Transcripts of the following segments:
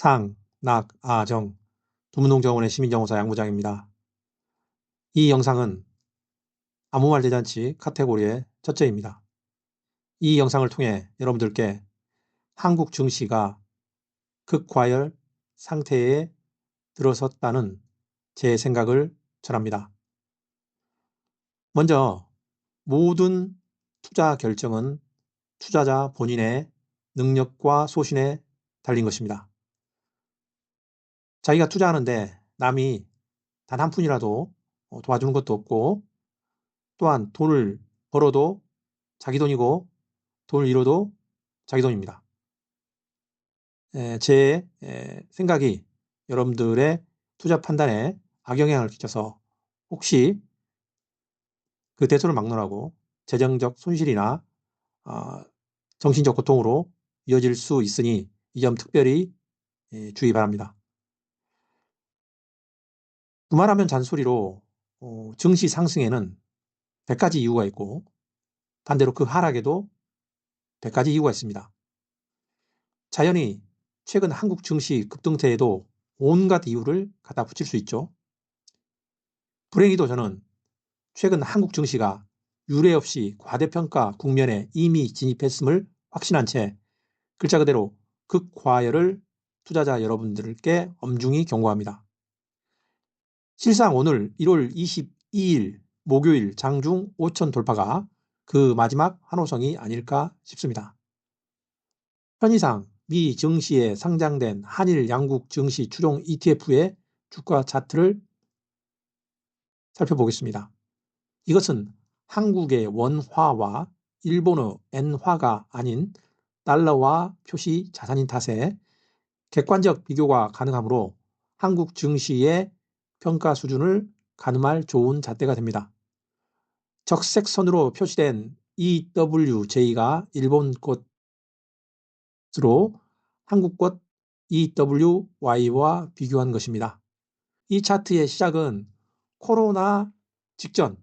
상, 낙, 아, 정 두문동정원의 시민정보사 양부장입니다. 이 영상은 아무 말 대잔치 카테고리의 첫째입니다. 이 영상을 통해 여러분들께 한국 증시가 극과열 상태에 들어섰다는 제 생각을 전합니다. 먼저 모든 투자 결정은 투자자 본인의 능력과 소신에 달린 것입니다. 자기가 투자하는데 남이 단 한 푼이라도 어, 도와주는 것도 없고 또한 돈을 벌어도 자기 돈이고 돈을 잃어도 자기 돈입니다. 제 생각이 여러분들의 투자 판단에 악영향을 끼쳐서 혹시 그 대손을 막론하고 재정적 손실이나 어, 정신적 고통으로 이어질 수 있으니 이 점 특별히 주의 바랍니다. 두말하면 잔소리로 어, 증시 상승에는 100가지 이유가 있고 반대로 그 하락에도 100가지 이유가 있습니다. 자연히 최근 한국 증시 급등세에도 온갖 이유를 갖다 붙일 수 있죠. 불행히도 저는 최근 한국 증시가 유례 없이 과대평가 국면에 이미 진입했음을 확신한 채 글자 그대로 극과열을 투자자 여러분들께 엄중히 경고합니다. 실상 오늘 1월 22일 목요일 장중 5천 돌파가 그 마지막 환호성이 아닐까 싶습니다. 현이상 미 증시에 상장된 한일 양국 증시 추종 ETF의 주가 차트를 살펴보겠습니다. 이것은 한국의 원화와 일본의 엔화가 아닌 달러와 표시 자산인 탓에 객관적 비교가 가능하므로 한국 증시의 평가 수준을 가늠할 좋은 잣대가 됩니다. 적색선으로 표시된 EWJ가 일본 것으로 한국 것 EWY와 비교한 것입니다. 이 차트의 시작은 코로나 직전,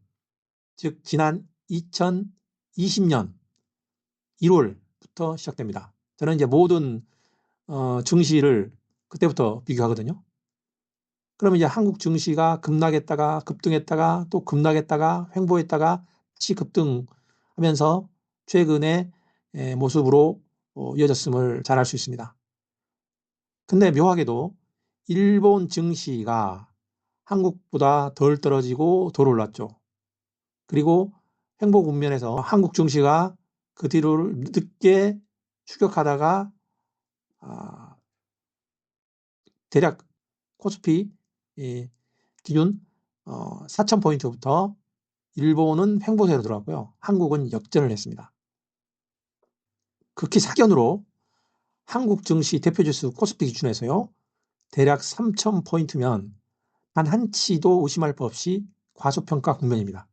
즉 지난 2020년 1월부터 시작됩니다. 저는 이제 모든 어, 증시를 그때부터 비교하거든요. 그러면 이제 한국 증시가 급락했다가 급등했다가 또 급락했다가 횡보했다가 다시 급등하면서 최근의 모습으로 어, 이어졌음을 잘 알 수 있습니다. 근데 묘하게도 일본 증시가 한국보다 덜 떨어지고 덜 올랐죠. 그리고 횡보 국면에서 한국 증시가 그 뒤로 늦게 추격하다가 아, 대략 코스피 이 기준 어, 4,000포인트부터 일본은 횡보세로 들어갔고요. 한국은 역전을 했습니다. 극히 사견으로 한국 증시 대표지수 코스피 기준에서요. 대략 3,000포인트면 단 한 치도 의심할 법 없이 과소평가 국면입니다.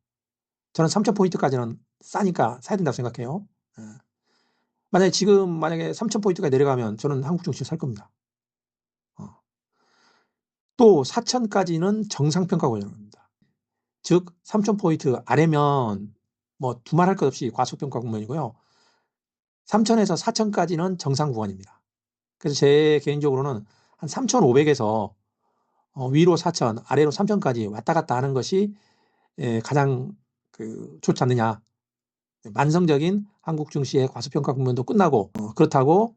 저는 3,000포인트까지는 싸니까 사야 된다고 생각해요. 예. 만약에 지금 만약에 3,000포인트가 내려가면 저는 한국 증시 살 겁니다. 또 4천까지는 정상평가 구간입니다. 즉 3,000포인트 아래면 뭐 두말 할 것 없이 과소평가 국면이고요. 3,000에서 4,000까지는 정상 구간입니다. 그래서 제 개인적으로는 한 3,500에서 어, 위로 4,000, 아래로 3,000까지 왔다 갔다 하는 것이 예, 가장 그 좋지 않느냐. 만성적인 한국 증시의 과소평가 국면도 끝나고 어, 그렇다고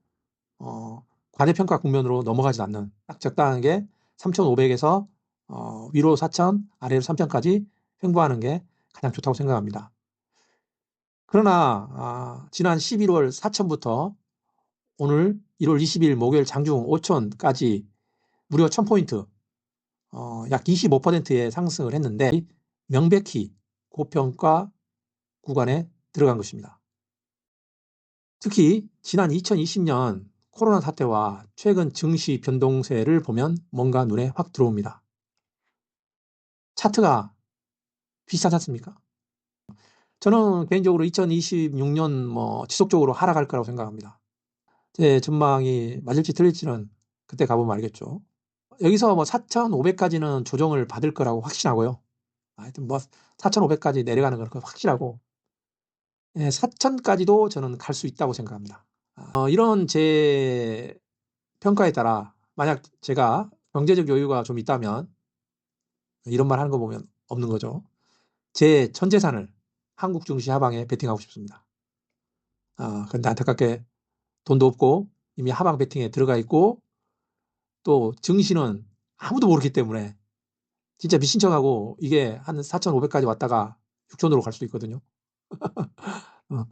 어, 과대평가 국면으로 넘어가지 않는 딱 적당한 게 3,500에서 어, 위로 4,000, 아래로 3,000까지 횡보하는 게 가장 좋다고 생각합니다. 그러나 아, 지난 11월 4,000부터 오늘 1월 20일 목요일 장중 5,000까지 무려 1,000포인트 어, 약 25%의 상승을 했는데 명백히 고평가 구간에 들어간 것입니다. 특히 지난 2020년 코로나 사태와 최근 증시 변동세를 보면 뭔가 눈에 확 들어옵니다. 차트가 비슷하지 않습니까? 저는 개인적으로 2026년 뭐 지속적으로 하락할 거라고 생각합니다. 제 전망이 맞을지 틀릴지는 그때 가보면 알겠죠. 여기서 뭐 4,500까지는 조정을 받을 거라고 확신하고요. 하여튼 뭐 4,500까지 내려가는 건 확실하고 4,000까지도 저는 갈 수 있다고 생각합니다. 어, 이런 제 평가에 따라 만약 제가 경제적 여유가 좀 있다면 이런 말 하는 거 보면 없는 거죠. 제전 재산을 한국 증시 하방에 베팅하고 싶습니다. 아, 근데 안타깝게 돈도 없고 이미 하방 베팅에 들어가 있고 또 증시는 아무도 모르기 때문에 진짜 미친 척하고 이게 한 4,500까지 왔다가 6,000으로 갈 수도 있거든요. 어,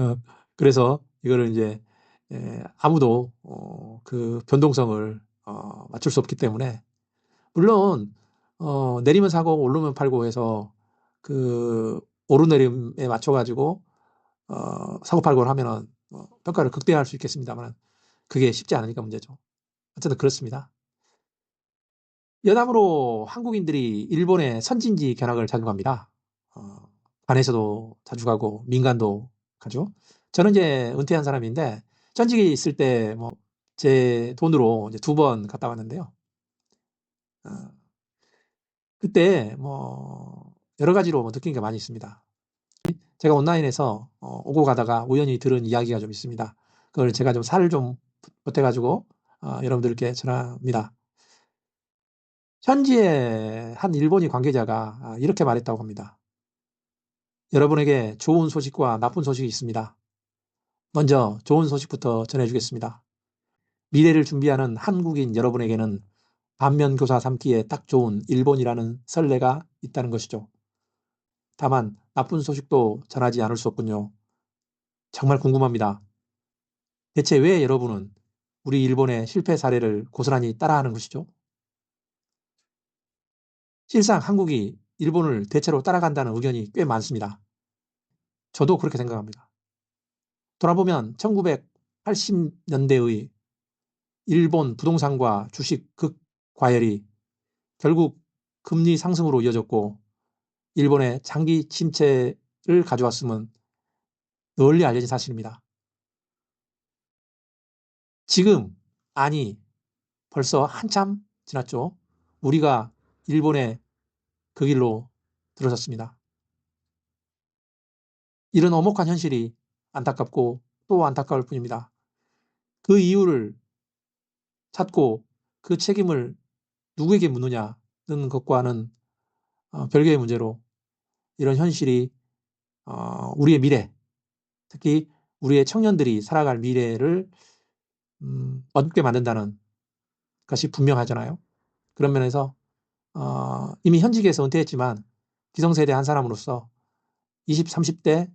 어, 그래서 이거를 이제 에, 아무도 어, 그 변동성을 어, 맞출 수 없기 때문에 물론 어, 내리면 사고 오르면 팔고 해서 그 오르내림에 맞춰가지고 어, 사고 팔고를 하면은 어, 평가를 극대화할 수 있겠습니다만 그게 쉽지 않으니까 문제죠. 어쨌든 그렇습니다. 여담으로 한국인들이 일본의 선진지 견학을 자주 갑니다. 어, 반에서도 자주 가고 민간도 가죠. 저는 이제 은퇴한 사람인데 전직에 있을 때 뭐 제 돈으로 이제 두 번 갔다 왔는데요. 어, 그때 뭐 여러 가지로 뭐 느낀 게 많이 있습니다. 제가 온라인에서 어, 오고 가다가 우연히 들은 이야기가 좀 있습니다. 그걸 제가 좀 살을 좀 보태가지고 어, 여러분들께 전합니다. 현지의 한 일본인 관계자가 아, 이렇게 말했다고 합니다. 여러분에게 좋은 소식과 나쁜 소식이 있습니다. 먼저 좋은 소식부터 전해주겠습니다. 미래를 준비하는 한국인 여러분에게는 반면교사 삼기에 딱 좋은 일본이라는 설레가 있다는 것이죠. 다만 나쁜 소식도 전하지 않을 수 없군요. 정말 궁금합니다. 대체 왜 여러분은 우리 일본의 실패 사례를 고스란히 따라하는 것이죠? 실상 한국이 일본을 대체로 따라간다는 의견이 꽤 많습니다. 저도 그렇게 생각합니다. 돌아보면 1980년대의 일본 부동산과 주식 극과열이 결국 금리 상승으로 이어졌고 일본의 장기 침체를 가져왔음은 널리 알려진 사실입니다. 지금 아니 벌써 한참 지났죠. 우리가 일본의 그 길로 들어섰습니다. 이런 어목한 현실이 안타깝고 또 안타까울 뿐입니다. 그 이유를 찾고 그 책임을 누구에게 묻느냐는 것과는 어, 별개의 문제로 이런 현실이 어, 우리의 미래, 특히 우리의 청년들이 살아갈 미래를 음, 어둡게 만든다는 것이 분명하잖아요. 그런 면에서 어, 이미 현직에서 은퇴했지만 기성세대 한 사람으로서 20, 30대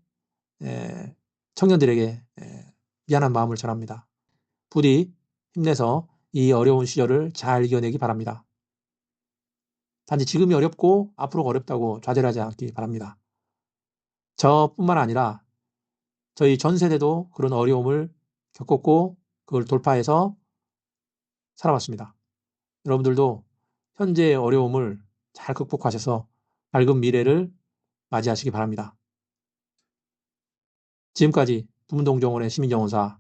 에, 청년들에게 에, 미안한 마음을 전합니다. 부디 힘내서 이 어려운 시절을 잘 이겨내기 바랍니다. 단지 지금이 어렵고 앞으로가 어렵다고 좌절하지 않기 바랍니다. 저뿐만 아니라 저희 전 세대도 그런 어려움을 겪었고 그걸 돌파해서 살아왔습니다. 여러분들도 현재의 어려움을 잘 극복하셔서 밝은 미래를 맞이하시기 바랍니다. 지금까지 부문동정원의 시민정원사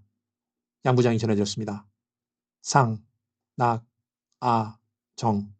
양부장이 전해드렸습니다. 상, 낙, 아, 정.